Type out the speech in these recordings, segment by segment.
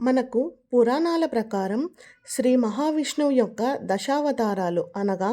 మనకు పురాణాల ప్రకారం శ్రీ మహావిష్ణువు యొక్క దశావతారాలు అనగా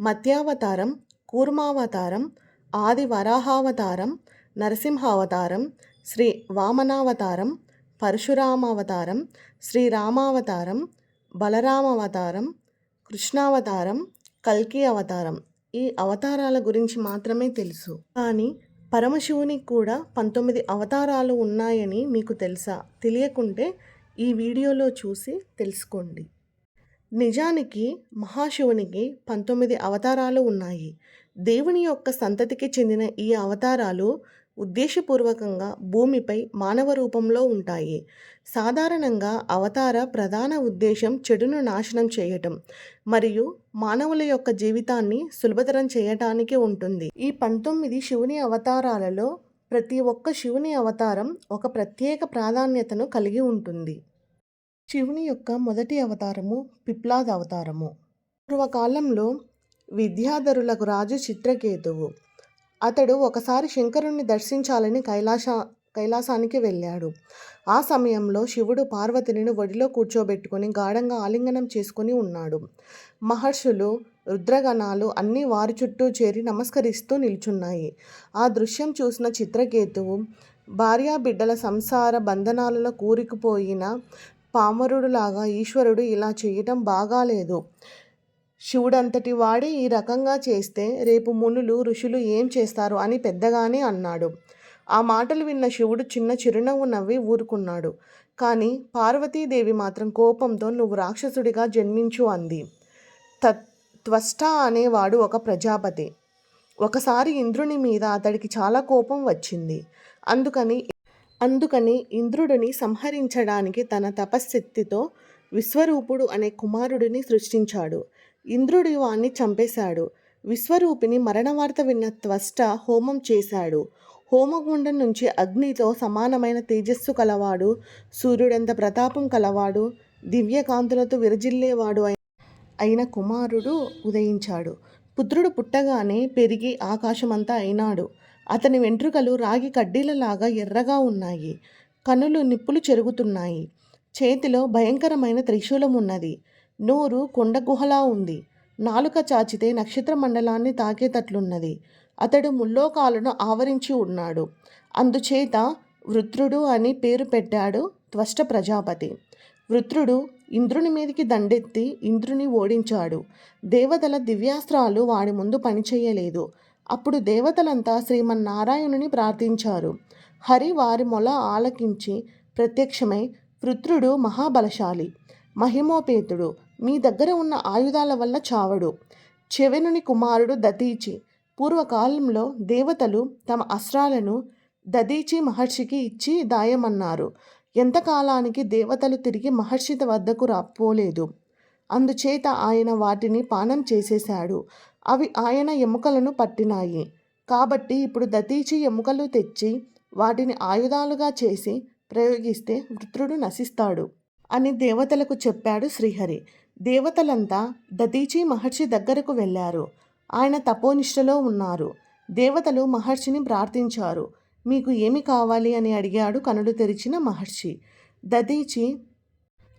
మత్యావతారం కూర్మావతారం ఆది వరాహావతారం నరసింహావతారం శ్రీ వామనావతారం పరశురామావతారం శ్రీరామావతారం బలరామావతారం కృష్ణావతారం కల్కి అవతారం. ఈ అవతారాల గురించి మాత్రమే తెలుసు. కానీ పరమశివునికి కూడా పంతొమ్మిది అవతారాలు ఉన్నాయని మీకు తెలుసా? తెలియకుంటే ఈ వీడియోలో చూసి తెలుసుకోండి. నిజానికి మహాశివునికి పంతొమ్మిది అవతారాలు ఉన్నాయి. దేవుని యొక్క సంతతికి చెందిన ఈ అవతారాలు ఉద్దేశపూర్వకంగా భూమిపై మానవ రూపంలో ఉంటాయి. సాధారణంగా అవతార ప్రధాన ఉద్దేశం చెడును నాశనం చేయటం మరియు మానవుల యొక్క జీవితాన్ని సులభతరం చేయటానికి ఉంటుంది. ఈ పంతొమ్మిది శివుని అవతారాలలో ప్రతి ఒక్క శివుని అవతారం ఒక ప్రత్యేక ప్రాధాన్యతను కలిగి ఉంటుంది. శివుని యొక్క మొదటి అవతారము పిప్లాద్ అవతారము. పూర్వకాలంలో విద్యాధరులకు రాజు చిత్రకేతువు. అతడు ఒకసారి శంకరుణ్ణి దర్శించాలని కైలాస కైలాసానికి వెళ్ళాడు. ఆ సమయంలో శివుడు పార్వతిని ఒడిలో కూర్చోబెట్టుకొని గాఢంగా ఆలింగనం చేసుకుని ఉన్నాడు. మహర్షులు రుద్రగణాలు అన్నీ వారి చుట్టూ చేరి నమస్కరిస్తూ నిల్చున్నాయి. ఆ దృశ్యం చూసిన చిత్రకేతువు భార్యా బిడ్డల సంసార బంధనాలలో కూరుకుపోయిన పామరుడులాగా ఈశ్వరుడు ఇలా చేయటం బాగాలేదు. శివుడంతటి వాడే ఈ రకంగా చేస్తే రేపు మునులు ఋషులు ఏం చేస్తారు అని పెద్దగానే అన్నాడు. ఆ మాటలు విన్న శివుడు చిన్న చిరునవ్వు నవ్వి ఊరుకున్నాడు. కానీ పార్వతీదేవి మాత్రం కోపంతో నువ్వు రాక్షసుడిగా జన్మించు అంది. తత్ త్వష్ట అనేవాడు ఒక ప్రజాపతి. ఒకసారి ఇంద్రుని మీద అతడికి చాలా కోపం వచ్చింది. అందుకని అందుకని ఇంద్రుడిని సంహరించడానికి తన తపశ్శక్తితో విశ్వరూపుడు అనే కుమారుడిని సృష్టించాడు. ఇంద్రుడి వాణ్ణి చంపేశాడు. విశ్వరూపిని మరణవార్త విన్న త్వష్ట హోమం చేశాడు. హోమగుండం నుంచి అగ్నితో సమానమైన తేజస్సు కలవాడు. సూర్యుడంత ప్రతాపం కలవాడు. దివ్యకాంతులతో విరజిల్లేవాడు అయిన కుమారుడు ఉదయించాడు. పుత్రుడు పుట్టగానే పెరిగి ఆకాశమంతా అయినాడు. అతని వెంట్రుకలు రాగి కడ్డీలలాగా ఎర్రగా ఉన్నాయి. కనులు నిప్పులు చెరుగుతున్నాయి. చేతిలో భయంకరమైన త్రిశూలం ఉన్నది. నోరు కొండ గుహలా ఉంది. నాలుక చాచితే నక్షత్ర మండలాన్ని తాకేటట్లున్నది అతడు ముల్లోకాలను ఆవరించి ఉన్నాడు. అందుచేత వృత్రుడు అని పేరు పెట్టాడు త్వష్ట ప్రజాపతి. వృత్రుడు ఇంద్రుని మీదికి దండెత్తి ఇంద్రుని ఓడించాడు. దేవతల దివ్యాస్త్రాలు వాడి ముందు పనిచేయలేదు. అప్పుడు దేవతలంతా శ్రీమన్నారాయణుని ప్రార్థించారు. హరి వారి మొల ఆలకించి ప్రత్యక్షమై వృత్రుడు మహాబలశాలి. మహిమోపేతుడు మీ దగ్గర ఉన్న ఆయుధాల వల్ల చావడు. చెవెనుని కుమారుడు దతీచి పూర్వకాలంలో దేవతలు తమ అస్త్రాలను దదీచి మహర్షికి ఇచ్చి దాయమన్నారు. ఎంతకాలానికి దేవతలు తిరిగి మహర్షి వద్దకు రాపోలేదు అందుచేత ఆయన వాటిని పానం చేసేశాడు. అవి ఆయన ఎముకలను పట్టినాయి. కాబట్టి ఇప్పుడు దతీచి ఎముకలు తెచ్చి వాటిని ఆయుధాలుగా చేసి ప్రయోగిస్తే వృత్రుడు నశిస్తాడు అని దేవతలకు చెప్పాడు శ్రీహరి. దేవతలంతా దతీచి మహర్షి దగ్గరకు వెళ్ళారు. ఆయన తపోనిష్టలో ఉన్నారు. దేవతలు మహర్షిని ప్రార్థించారు. మీకు ఏమి కావాలి అని అడిగాడు కనుడు తెరిచిన మహర్షి. దదీచి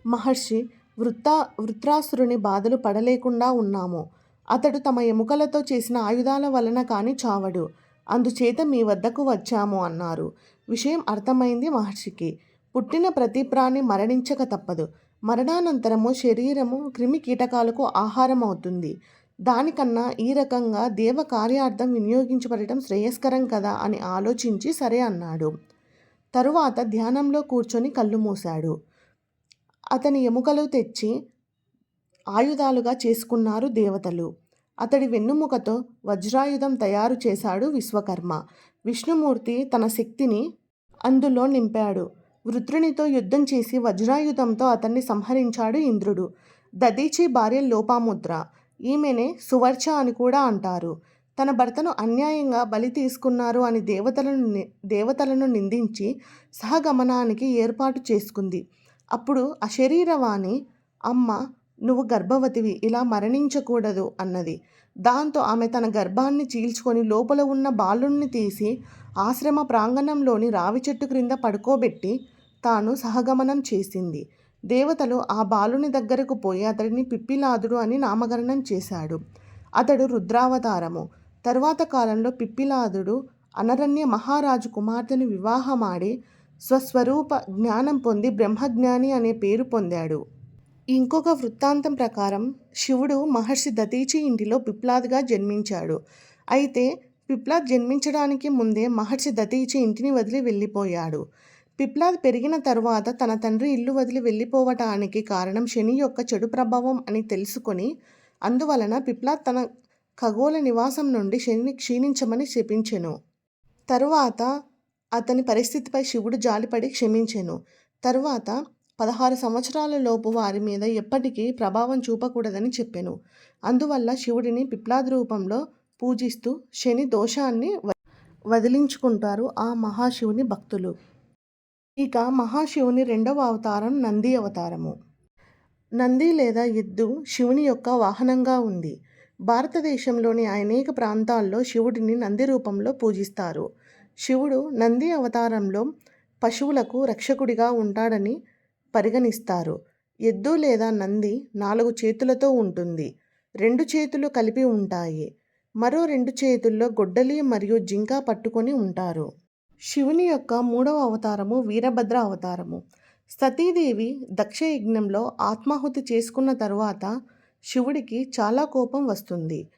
మహర్షి వృత్తా వృత్రాసురుని బాధలు పడలేకుండా ఉన్నాము. అతడు తమ ఎముకలతో చేసిన ఆయుధాల వలన కాని చావడు. అందుచేత మీ వద్దకు వచ్చాము అన్నారు. విషయం అర్థమైంది మహర్షికి. పుట్టిన ప్రతి ప్రాణి మరణించక తప్పదు. మరణానంతరము శరీరము క్రిమి కీటకాలకు ఆహారం అవుతుంది దానికన్నా ఈ రకంగా దేవ కార్యార్థం వినియోగించబడటం శ్రేయస్కరం కదా అని ఆలోచించి సరే అన్నాడు. తరువాత ధ్యానంలో కూర్చొని కళ్ళు మూశాడు. అతని ఎముకలు తెచ్చి ఆయుధాలుగా చేసుకున్నారు దేవతలు. అతడి వెన్నుముకతో వజ్రాయుధం తయారు చేశాడు విశ్వకర్మ. విష్ణుమూర్తి తన శక్తిని అందులో నింపాడు. వృత్రునితో యుద్ధం చేసి వజ్రాయుధంతో అతన్ని సంహరించాడు ఇంద్రుడు. దదీచి భార్య లోపాముద్ర. ఈమెనే సువర్చ అని కూడా అంటారు. తన భర్తను అన్యాయంగా బలి తీసుకున్నారు అని దేవతలను దేవతలను నిందించి సహగమనానికి ఏర్పాటు చేసుకుంది. అప్పుడు అశరీరవాణి అమ్మ నువ్వు గర్భవతివి ఇలా మరణించకూడదు అన్నది. దాంతో ఆమె తన గర్భాన్ని చీల్చుకొని లోపల ఉన్న బాలుణ్ణి తీసి ఆశ్రమ ప్రాంగణంలోని రావి చెట్టు క్రింద పడుకోబెట్టి తాను సహగమనం చేసింది. దేవతలు ఆ బాలుని దగ్గరకు పోయి అతడిని పిప్పిలాదుడు అని నామకరణం చేశాడు. అతడు రుద్రావతారము. తరువాత కాలంలో పిప్పిలాదుడు అనరణ్య మహారాజు కుమార్తెను వివాహమాడి స్వస్వరూప జ్ఞానం పొంది బ్రహ్మజ్ఞాని అనే పేరు పొందాడు. ఇంకొక వృత్తాంతం ప్రకారం శివుడు మహర్షి దతీచి ఇంటిలో పిప్లాద్గా జన్మించాడు. అయితే పిప్లాద్ జన్మించడానికి ముందే మహర్షి దతీచి ఇంటిని వదిలి వెళ్ళిపోయాడు. పిప్లాద్ పెరిగిన తరువాత తన తండ్రి ఇల్లు వదిలి వెళ్ళిపోవటానికి కారణం శని యొక్క చెడు ప్రభావం అని తెలుసుకొని అందువలన పిప్లాద్ తన ఖగోళ నివాసం నుండి శనిని క్షీణించమని శపించెను తరువాత అతని పరిస్థితిపై శివుడు జాలిపడి క్షమించెను. తరువాత పదహారు సంవత్సరాల లోపు వారి మీద ఎప్పటికీ ప్రభావం చూపకూడదని చెప్పెను. అందువల్ల శివుడిని పిప్లాది రూపంలో పూజిస్తూ శని దోషాన్ని వదిలించుకుంటారు ఆ మహాశివుని భక్తులు. ఇక మహాశివుని రెండవ అవతారం నంది అవతారము. నంది లేదా ఎద్దు శివుని యొక్క వాహనంగా ఉంది. భారతదేశంలోని అనేక ప్రాంతాల్లో శివుడిని నంది రూపంలో పూజిస్తారు. శివుడు నంది అవతారంలో పశువులకు రక్షకుడిగా ఉంటాడని పరిగణిస్తారు. ఎద్దు లేదా నంది నాలుగు చేతులతో ఉంటుంది. రెండు చేతులు కలిపి ఉంటాయి. మరో రెండు చేతుల్లో గొడ్డలి మరియు జింక పట్టుకొని ఉంటారు. శివుని యొక్క మూడవ అవతారము వీరభద్ర అవతారము. సతీదేవి దక్ష యజ్ఞంలో ఆత్మాహుతి చేసుకున్న తరువాత శివుడికి చాలా కోపం వస్తుంది.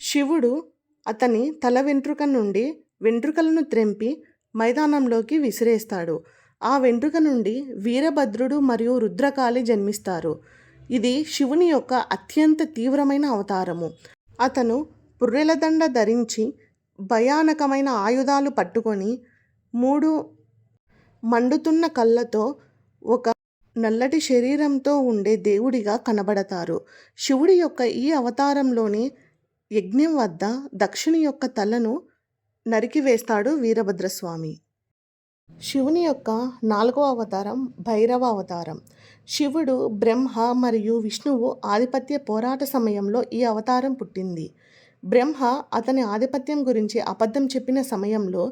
శివుడు అతని తల వెంట్రుక నుండి వెంట్రుకలను త్రెంపి మైదానంలోకి విసిరేస్తాడు. ఆ వెంట్రుక నుండి వీరభద్రుడు మరియు రుద్రకాళి జన్మిస్తారు. ఇది శివుని యొక్క అత్యంత తీవ్రమైన అవతారము. అతను పుర్రెలదండ ధరించి భయానకమైన ఆయుధాలు పట్టుకొని మూడు మండుతున్న కళ్ళతో ఒక నల్లటి శరీరంతో ఉండే దేవుడిగా కనబడతారు. శివుడి యొక్క ఈ అవతారంలోని యజ్ఞం వద్ద దక్షిణ యొక్క తలను నరికివేస్తాడు వీరభద్రస్వామి. శివుని యొక్క నాలుగవ అవతారం భైరవ అవతారం. శివుడు బ్రహ్మ మరియు విష్ణువు ఆధిపత్య పోరాట సమయంలో ఈ అవతారం పుట్టింది. బ్రహ్మ అతని ఆధిపత్యం గురించి అబద్ధం చెప్పిన సమయంలో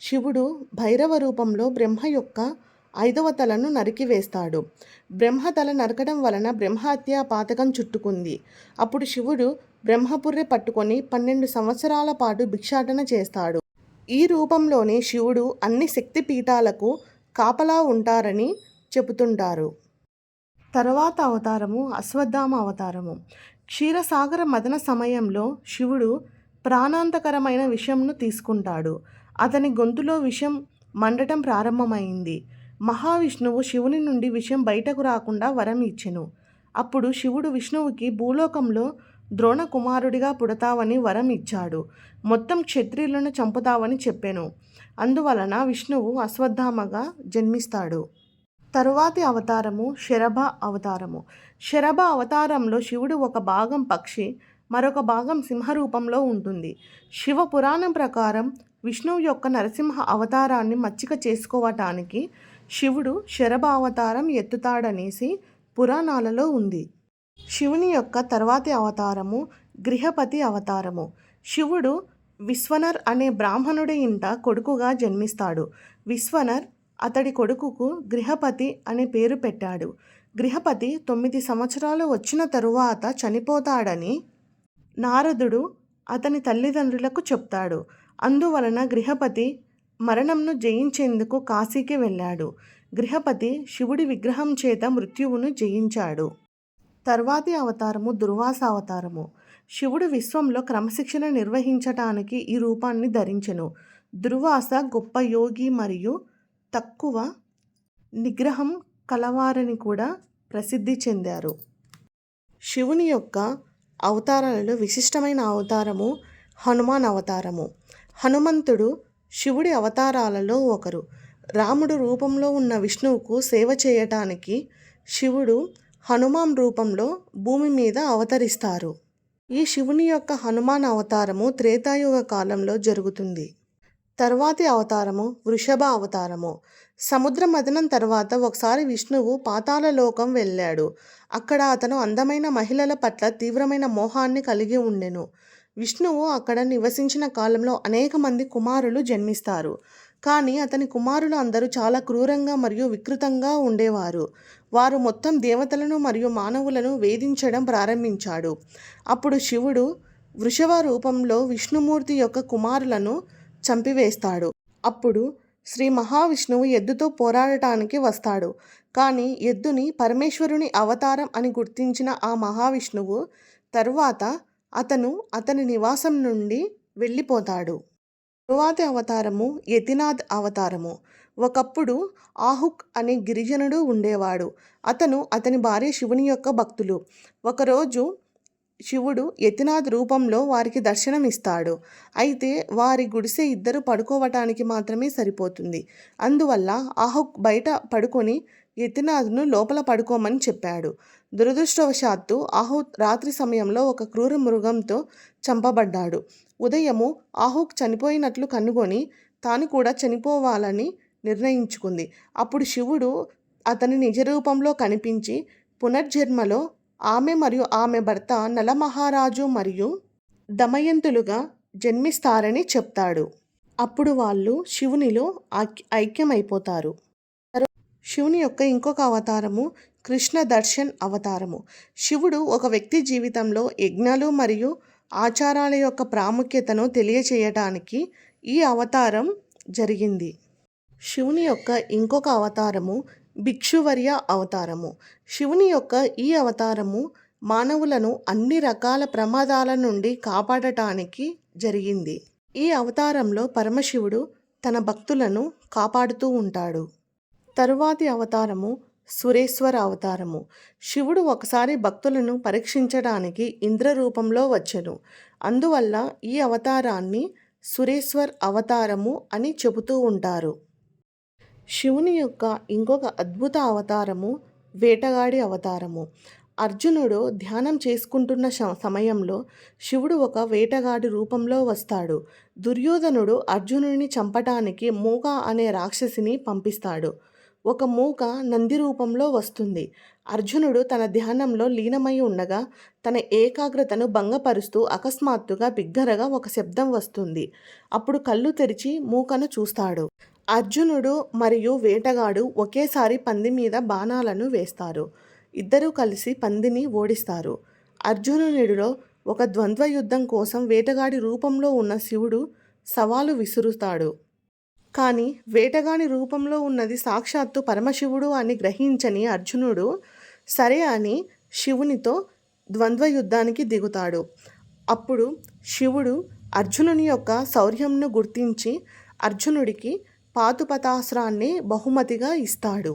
శివుడు భైరవ రూపంలో బ్రహ్మ యొక్క ఐదవ తలను నరికివేస్తాడు బ్రహ్మ తల నరకడం వలన బ్రహ్మహత్య పాతకం చుట్టుకుంది. అప్పుడు శివుడు బ్రహ్మపుర్రె పట్టుకొని పన్నెండు సంవత్సరాల పాటు భిక్షాటన చేస్తాడు. ఈ రూపంలోనే శివుడు అన్ని శక్తి పీఠాలకు కాపలా ఉంటారని చెబుతుంటారు. తర్వాత అవతారము అశ్వత్థామ అవతారము. క్షీరసాగర మదన సమయంలో శివుడు ప్రాణాంతకరమైన విషంను తీసుకుంటాడు. అతని గొంతులో విషం మండటం ప్రారంభమైంది. మహావిష్ణువు శివుని నుండి విషం బయటకు రాకుండా వరం ఇచ్చెను. అప్పుడు శివుడు విష్ణువుకి భూలోకంలో ద్రోణ కుమారుడిగా పుడతావని వరం ఇచ్చాడు. మొత్తం క్షత్రియులను చంపుతావని చెప్పెను. అందువలన విష్ణువు అశ్వత్థామగా జన్మిస్తాడు. తరువాతి అవతారము శరభ అవతారము. శరభ అవతారంలో శివుడు ఒక భాగం పక్షి మరొక భాగం సింహ రూపంలో ఉంటుంది. శివ పురాణం ప్రకారం విష్ణువు యొక్క నరసింహ అవతారాన్ని మచ్చిక చేసుకోవటానికి శివుడు శరభ అవతారం ఎత్తుతాడనేసి పురాణాలలో ఉంది. శివుని యొక్క తర్వాతి అవతారము గృహపతి అవతారము. శివుడు విశ్వనర్ అనే బ్రాహ్మణుడి ఇంట కొడుకుగా జన్మిస్తాడు. విశ్వనర్ అతడి కొడుకుకు గృహపతి అనే పేరు పెట్టాడు. గృహపతి తొమ్మిది సంవత్సరాలు వచ్చిన తరువాత చనిపోతాడని నారదుడు అతని తల్లిదండ్రులకు చెప్తాడు. అందువలన గృహపతి మరణంను జయించేందుకు కాశీకి వెళ్ళాడు. గృహపతి శివుడి విగ్రహం చేత మృత్యువును జయించాడు. తర్వాతి అవతారము దుర్వాస అవతారము. శివుడు విశ్వంలో క్రమశిక్షణ నిర్వహించటానికి ఈ రూపాన్ని ధరించెను. దుర్వాస గొప్ప యోగి మరియు తక్కువ నిగ్రహం కలవారని కూడా ప్రసిద్ధి చెందారు. శివుని యొక్క అవతారాలలో విశిష్టమైన అవతారము హనుమాన్ అవతారము. హనుమంతుడు శివుడి అవతారాలలో ఒకరు. రాముడు రూపంలో ఉన్న విష్ణువుకు సేవ చేయటానికి శివుడు హనుమాన్ రూపంలో భూమి మీద అవతరిస్తారు. ఈ శివుని యొక్క హనుమాన్ అవతారము త్రేతాయుగ కాలంలో జరుగుతుంది. తర్వాతి అవతారము వృషభ అవతారము. సముద్ర మదనం తర్వాత ఒకసారి విష్ణువు పాతాళలోకం వెళ్ళాడు. అక్కడ అతను అందమైన మహిళల పట్ల తీవ్రమైన మోహాన్ని కలిగి ఉండెను. విష్ణువు అక్కడ నివసించిన కాలంలో అనేక మంది కుమారులు జన్మిస్తారు. కానీ అతని కుమారులు అందరూ చాలా క్రూరంగా మరియు వికృతంగా ఉండేవారు. వారు మొత్తం దేవతలను మరియు మానవులను వేధించడం ప్రారంభించాడు. అప్పుడు శివుడు వృషభ రూపంలో విష్ణుమూర్తి యొక్క కుమారులను చంపివేస్తాడు. అప్పుడు శ్రీ మహావిష్ణువు ఎద్దుతో పోరాడటానికి వస్తాడు. కానీ ఎద్దుని పరమేశ్వరుని అవతారం అని గుర్తించిన ఆ మహావిష్ణువు తరువాత అతను అతని నివాసం నుండి వెళ్ళిపోతాడు. తరువాతి అవతారము యతినాథ్ అవతారము. ఒకప్పుడు ఆహుక్ అనే గిరిజనుడు ఉండేవాడు. అతను అతని భార్య శివుని యొక్క భక్తులు. ఒకరోజు శివుడు యతినాథ్ రూపంలో వారికి దర్శనం ఇస్తాడు అయితే వారి గుడిసె ఇద్దరు పడుకోవటానికి మాత్రమే సరిపోతుంది. అందువల్ల ఆహుక్ బయట పడుకొని యతినాథ్ను లోపల పడుకోమని చెప్పాడు. దురదృష్టవశాత్తు ఆహుత్ రాత్రి సమయంలో ఒక క్రూర మృగంతో చంపబడ్డాడు. ఉదయము ఆహుక్ చనిపోయినట్లు కనుగొని తాను కూడా చనిపోవాలని నిర్ణయించుకుంది. అప్పుడు శివుడు అతని నిజ రూపంలో కనిపించి పునర్జన్మలో ఆమె మరియు ఆమె భర్త నలమహారాజు మరియు దమయంతులుగా జన్మిస్తారని చెప్తాడు. అప్పుడు వాళ్ళు శివునిలో ఐక్యమైపోతారు. శివుని యొక్క ఇంకొక అవతారము కృష్ణ దర్శన్ అవతారము. శివుడు ఒక వ్యక్తి జీవితంలో యజ్ఞాలు మరియు ఆచారాల యొక్క ప్రాముఖ్యతను తెలియచేయటానికి ఈ అవతారం జరిగింది. శివుని యొక్క ఇంకొక అవతారము భిక్షువర్య అవతారము. శివుని యొక్క ఈ అవతారము మానవులను అన్ని రకాల ప్రమాదాల నుండి కాపాడటానికి జరిగింది. ఈ అవతారంలో పరమశివుడు తన భక్తులను కాపాడుతూ ఉంటాడు. తరువాతి అవతారము సురేశ్వర అవతారము. శివుడు ఒకసారి భక్తులను పరీక్షించడానికి ఇంద్ర రూపంలో వచ్చెను. అందువల్ల ఈ అవతారాన్ని సురేశ్వర్ అవతారము అని చెబుతూ ఉంటారు. శివుని యొక్క ఇంకొక అద్భుత అవతారము వేటగాడి అవతారము. అర్జునుడు ధ్యానం చేసుకుంటున్న సమయంలో శివుడు ఒక వేటగాడి రూపంలో వస్తాడు. దుర్యోధనుడు అర్జునుడిని చంపటానికి మూగ అనే రాక్షసిని పంపిస్తాడు. ఒక మూక నంది రూపంలో వస్తుంది. అర్జునుడు తన ధ్యానంలో లీనమై ఉండగా తన ఏకాగ్రతను భంగపరుస్తూ అకస్మాత్తుగా బిగ్గరగా ఒక శబ్దం వస్తుంది. అప్పుడు కళ్ళు తెరిచి మూకను చూస్తాడు. అర్జునుడు మరియు వేటగాడు ఒకేసారి పంది మీద బాణాలను వేస్తారు. ఇద్దరూ కలిసి పందిని ఓడిస్తారు. అర్జునునిడిలో ఒక ద్వంద్వ యుద్ధం కోసం వేటగాడి రూపంలో ఉన్న శివుడు సవాలు విసురుతాడు. కానీ వేటగాని రూపంలో ఉన్నది సాక్షాత్తు పరమశివుడు అని గ్రహించని అర్జునుడు సరే అని శివునితో ద్వంద్వ యుద్ధానికి దిగుతాడు. అప్పుడు శివుడు అర్జునుని యొక్క శౌర్యంను గుర్తించి అర్జునుడికి పాతుపతాస్త్రాన్ని బహుమతిగా ఇస్తాడు.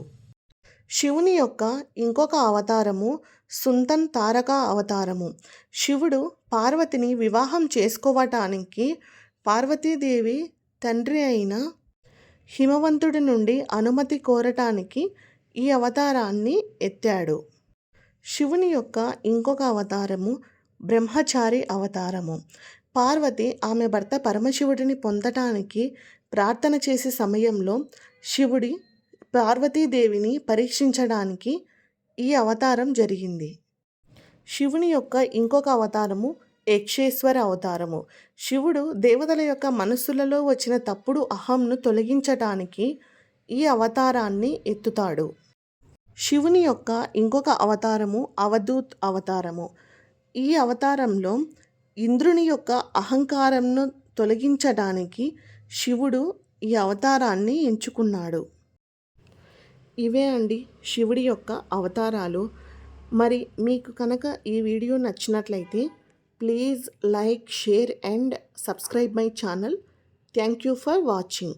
శివుని యొక్క ఇంకొక అవతారము సుంతన్ తారక అవతారము. శివుడు పార్వతిని వివాహం చేసుకోవటానికి పార్వతీదేవి తండ్రి అయిన హిమవంతుడి నుండి అనుమతి కోరటానికి ఈ అవతారాన్ని ఎత్తాడు. శివుని యొక్క ఇంకొక అవతారము బ్రహ్మచారి అవతారము. పార్వతి ఆమె భర్త పరమశివుడిని పొందటానికి ప్రార్థన చేసే సమయంలో శివుడి పార్వతీదేవిని పరీక్షించడానికి ఈ అవతారం జరిగింది. శివుని యొక్క ఇంకొక అవతారము యక్షేశ్వర అవతారము. శివుడు దేవతల యొక్క మనస్సులలో వచ్చిన తప్పుడు అహంను తొలగించటానికి ఈ అవతారాన్ని ఎత్తుతాడు. శివుని యొక్క ఇంకొక అవతారము అవధూత్ అవతారము. ఈ అవతారంలో ఇంద్రుని యొక్క అహంకారంను తొలగించడానికి శివుడు ఈ అవతారాన్ని ఎంచుకున్నాడు. ఇవే అండి శివుడి యొక్క అవతారాలు. మరి మీకు కనుక ఈ వీడియో నచ్చినట్లయితే please like share and subscribe my channel. Thank you for watching.